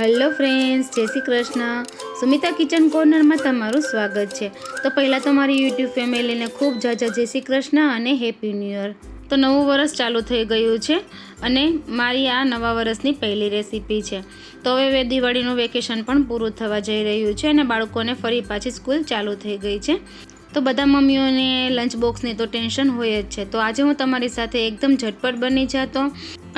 Hello friends, જય Shri Krishna. Sumita kitchen કોર્નરમાં તમારું સ્વાગત છે. તો પહેલાં તો મારી યુટ્યુબ ફેમિલીને ખૂબ જાજા જય શ્રી કૃષ્ણ અને હેપી ન્યૂ યર. તો નવું વરસ ચાલુ થઈ ગયું છે અને મારી આ નવા વરસની પહેલી રેસીપી છે. તો હવે દિવાળીનું વેકેશન પણ પૂરું થવા જઈ રહ્યું છે અને બાળકોને ફરી પાછી સ્કૂલ ચાલુ થઈ ગઈ છે. તો બધા મમ્મીઓને લંચ બોક્સની તો ટેન્શન હોય જ છે. તો આજે હું તમારી સાથે એકદમ ઝટપટ બની જતો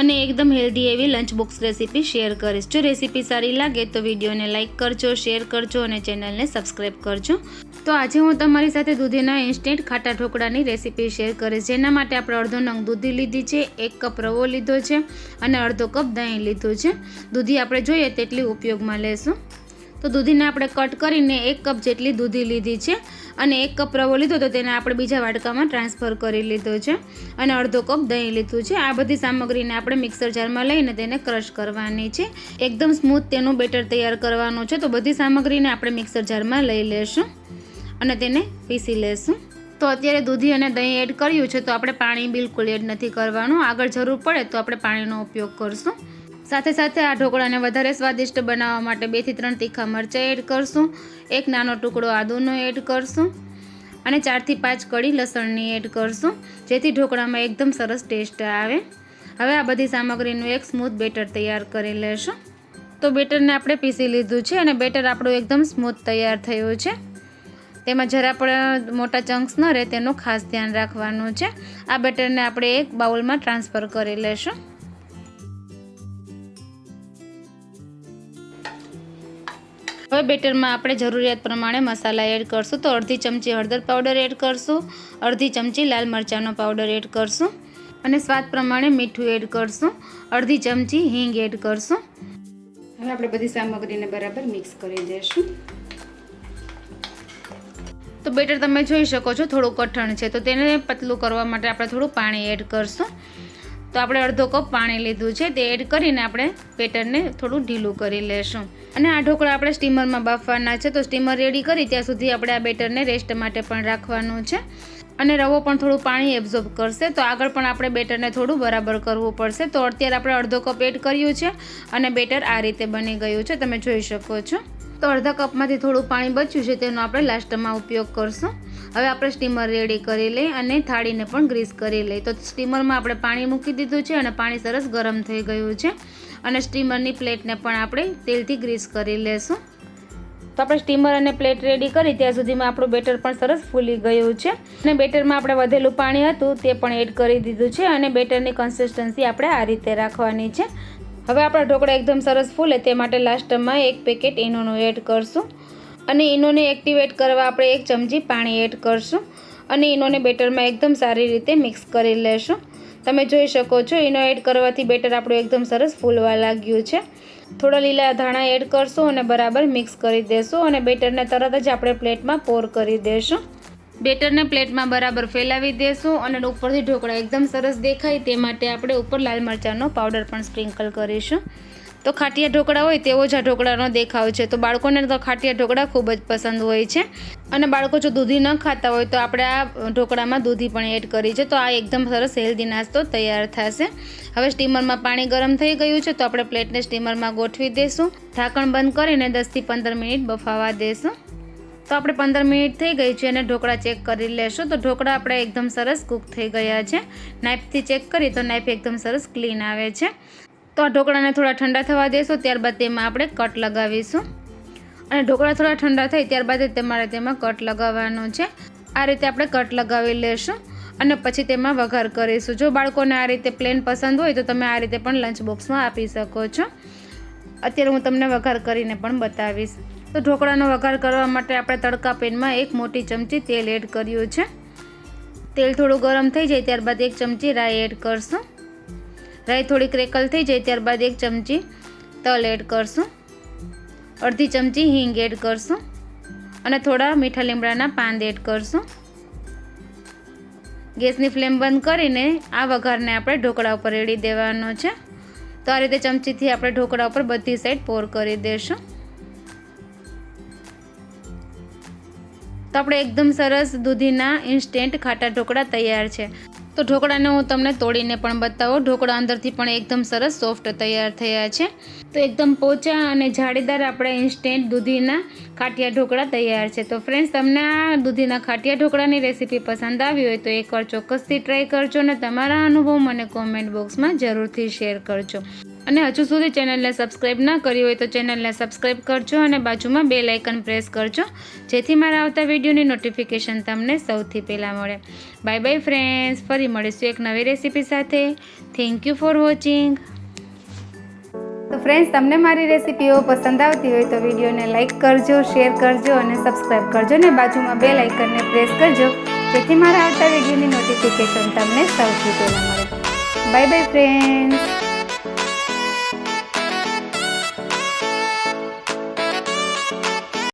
અને એકદમ હેલ્ધી એવી લંચ બોક્સ રેસીપી શેર કરીશ. જો રેસીપી સારી લાગે તો વિડીયોને લાઇક કરજો શેર કરજો અને ચેનલને સબસ્ક્રાઈબ કરજો. તો આજે હું તમારી સાથે દૂધીના ઇન્સ્ટન્ટ ખાટા ઢોકળાની રેસીપી શેર કરીશ. જેના માટે આપણે અડધો નંગ દૂધી લીધી છે, એક કપ રવો લીધો છે અને અડધો કપ દહીં લીધું છે. દૂધી આપણે જોઈએ તેટલી ઉપયોગમાં લેશું. તો દૂધીને આપણે કટ કરીને એક કપ જેટલી દૂધી લીધી છે અને એક કપ રવો લીધો તો તેને આપણે બીજા વાટકામાં ટ્રાન્સફર કરી લીધો છે અને અડધો કપ દહીં લીધું છે. આ બધી સામગ્રીને આપણે મિક્સર જારમાં લઈને તેને ક્રશ કરવાની છે. એકદમ સ્મૂથ તેનું બેટર તૈયાર કરવાનું છે. તો બધી સામગ્રીને આપણે મિક્સર જારમાં લઈ લેશું અને તેને પીસી લેશું. તો અત્યારે દૂધી અને દહીં એડ કર્યું છે તો આપણે પાણી બિલકુલ એડ નથી કરવાનું. આગળ જરૂર પડે તો આપણે પાણીનો ઉપયોગ કરશું. સાથે સાથે આ ઢોકળાને વધારે સ્વાદિષ્ટ બનાવવા માટે બેથી ત્રણ તીખા મરચાં એડ કરશું. એક નાનો ટુકડો આદુનો એડ કરશું. અને ચારથી પાંચ કળી લસણની એડ કરશું, જેથી ઢોકળામાં એકદમ સરસ ટેસ્ટ આવે. હવે આ બધી સામગ્રીનું એક સ્મૂથ બેટર તૈયાર કરી લેશું. તો બેટરને આપણે પીસી લીધું છે અને બેટર આપણું એકદમ સ્મૂથ તૈયાર થયું છે. તેમાં જરા પણ મોટા ચંક્સ ન રહે, તેનું ખાસ ધ્યાન રાખવાનું છે. આ બેટરને આપણે એક બાઉલમાં ટ્રાન્સફર કરી લેશું. હવે બેટરમાં આપણે જરૂરિયાત પ્રમાણે મસાલા એડ કરશું તો અડધી ચમચી હળદર પાવડર એડ કરશું, અડધી ચમચી લાલ મરચાંનો પાવડર એડ કરશું અને સ્વાદ પ્રમાણે મીઠું એડ કરશું, અડધી ચમચી હિંગ એડ કરશું. હવે આપણે બધી સામગ્રીને બરાબર મિક્સ કરી દઈશું. તો બેટર તમે જોઈ શકો છો થોડું કઠણ છે, તો તેને પતલું કરવા માટે આપણે થોડું પાણી એડ કરશું. તો આપણે અડધો કપ પાણી લીધું છે. તે એડ કરીને આપણે બેટરને થોડું ઢીલું કરી લેશું. અને આ ઢોકળા આપણે સ્ટીમરમાં બાફવાના છે. તો સ્ટીમર રેડી કરી ત્યાં સુધી આપણે આ બેટરને રેસ્ટ માટે પણ રાખવાનું છે. અને રવો પણ થોડું પાણી એબ્ઝોર્બ કરશે. તો આગળ પણ આપણે બેટરને થોડું બરાબર કરવું પડશે. તો અત્યારે આપણે અડધો કપ એડ કર્યું છે અને બેટર આ રીતે બની ગયું છે. તમે જોઈ શકો છો. તો અડધા કપમાંથી થોડું પાણી બચ્યું છે. તેનો આપણે લાસ્ટમાં ઉપયોગ કરશું. હવે આપણે સ્ટીમર રેડી કરી લઈ અને થાળીને પણ ગ્રીસ કરી લઈ તો સ્ટીમરમાં આપણે પાણી મૂકી દીધું છે અને પાણી સરસ ગરમ થઈ ગયું છે. અને સ્ટીમરની પ્લેટને પણ આપણે તેલથી ગ્રીસ કરી લેશું. તો આપણે સ્ટીમર અને પ્લેટ રેડી કરી ત્યાં સુધીમાં આપણું બેટર પણ સરસ ફૂલી ગયું છે. અને બેટરમાં આપણે વધેલું પાણી હતું તે પણ એડ કરી દીધું છે અને બેટરની કન્સિસ્ટન્સી આપણે આ રીતે રાખવાની છે. હવે આપણા ઢોકળા એકદમ સરસ ફૂલે તે માટે લાસ્ટમાં એક પેકેટ ઈનોનું એડ કરશું. અને ઇનોને એક્ટિવેટ કરવા આપણે એક ચમચી પાણી એડ કરશું અને ઇનોને બેટરમાં એકદમ સારી રીતે મિક્સ કરી લેશું. તમે જોઈ શકો છો ઇનો એડ કરવાથી બેટર આપણું એકદમ સરસ ફૂલવા લાગ્યું છે. થોડા લીલા ધાણા એડ કરશું અને બરાબર મિક્સ કરી દેશું અને બેટરને તરત જ આપણે પ્લેટમાં પોર કરી દેશું. બેટરને પ્લેટમાં બરાબર ફેલાવી દેશું અને ઉપરથી ઢોકળા એકદમ સરસ દેખાય તે માટે આપણે ઉપર લાલ મરચાંનો પાવડર પણ સ્પ્રિંકલ કરીશું. તો ખાટિયા ઢોકળા હોય તેવો જ આ ઢોકળાનો દેખાવ છે. તો બાળકોને તો ખાટિયા ઢોકળા ખૂબ જ પસંદ હોય છે. અને બાળકો જો દૂધી ન ખાતા હોય તો આપણે આ ઢોકળામાં દૂધી પણ એડ કરી છે. તો આ એકદમ સરસ હેલ્ધી નાસ્તો તૈયાર થશે. હવે સ્ટીમરમાં પાણી ગરમ થઈ ગયું છે તો આપણે પ્લેટને સ્ટીમરમાં ગોઠવી દઈશું ઢાંકણ બંધ કરીને દસથી પંદર મિનિટ બફાવા દઈશું તો આપણે પંદર મિનિટ થઈ ગઈ છે અને ઢોકળા ચેક કરી લેશું. તો ઢોકળા આપણે એકદમ સરસ કૂક થઈ ગયા છે. નાઇફથી ચેક કરી તો નાઇફ એકદમ સરસ ક્લીન આવે છે. તો આ ઢોકળાને થોડા ઠંડા થવા દેશું, ત્યારબાદ તેમાં આપણે કટ લગાવીશું. અને ઢોકળા થોડા ઠંડા થાય ત્યારબાદ તમારે તેમાં કટ લગાવવાનો છે. આ રીતે આપણે કટ લગાવી લેશું અને પછી તેમાં વઘાર કરીશું. જો બાળકોને આ રીતે પ્લેન પસંદ હોય તો તમે આ રીતે પણ લંચ બોક્સમાં આપી શકો છો. અત્યારે હું તમને વઘાર કરીને પણ બતાવીશ. તો ઢોકળાનો વઘાર કરવા માટે આપણે તડકા પેનમાં એક મોટી ચમચી તેલ એડ કર્યું છે. તેલ થોડું ગરમ થઈ જાય ત્યારબાદ એક ચમચી રાઈ એડ કરશું. રાઈ થોડી ક્રેકલ થઈ જાય, ત્યારબાદ એક ચમચી તલ એડ કરશું. અડધી ચમચી હિંગ એડ કરશું. અને થોડા મીઠા લીમડાના પાન એડ કરશું. ગેસની ફ્લેમ બંધ કરીને આ વઘારને આપણે ઢોકળા ઉપર રેડી દેવાનો છે. તો આ રીતે ચમચીથી આપણે ઢોકળા ઉપર બધી સાઈડ પોર કરી દેશું. તો આપણે એકદમ સરસ દૂધીના ઇન્સ્ટન્ટ ખાટા ઢોકળા તૈયાર છે. તો ઢોકળાને હું તમને તોડીને પણ બતાવો. ઢોકળા અંદરથી પણ એકદમ સરસ સોફ્ટ તૈયાર થયા છે. તો એકદમ પોચા અને જાળીદાર આપણે ઇન્સ્ટન્ટ દૂધીના ખાટિયા ઢોકળા તૈયાર છે. તો ફ્રેન્ડ્સ તમને આ દૂધીના ખાટિયા ઢોકળાની રેસીપી પસંદ આવી હોય તો એકવાર ચોક્કસથી ટ્રાય કરજો અને તમારા અનુભવ મને કોમેન્ટ બોક્સમાં જરૂરથી શેર કરજો. અને હજુ સુધી ચેનલને સબસ્ક્રાઈબ ના કરી હોય તો ચેનલને સબસ્ક્રાઈબ કરજો અને બાજુમાં બે લાઇકન પ્રેસ કરજો. જેથી મારા આવતા વિડીયોની નોટિફિકેશન તમને સૌથી પહેલાં મળે. બાય બાય ફ્રેન્ડ્સ ફરી મળીશું એક નવી રેસીપી સાથે. થેન્ક યુ ફોર વોચિંગ તો ફ્રેન્ડ્સ તમને મારી રેસીપીઓ પસંદ આવતી હોય તો વિડીયોને લાઇક કરજો શેર કરજો અને સબસ્ક્રાઈબ કરજો અને બાજુમાં બે લાઇકનને પ્રેસ કરજો. જેથી મારા આવતા વિડીયોની નોટિફિકેશન તમને સૌથી પહેલાં મળે. Bye bye friends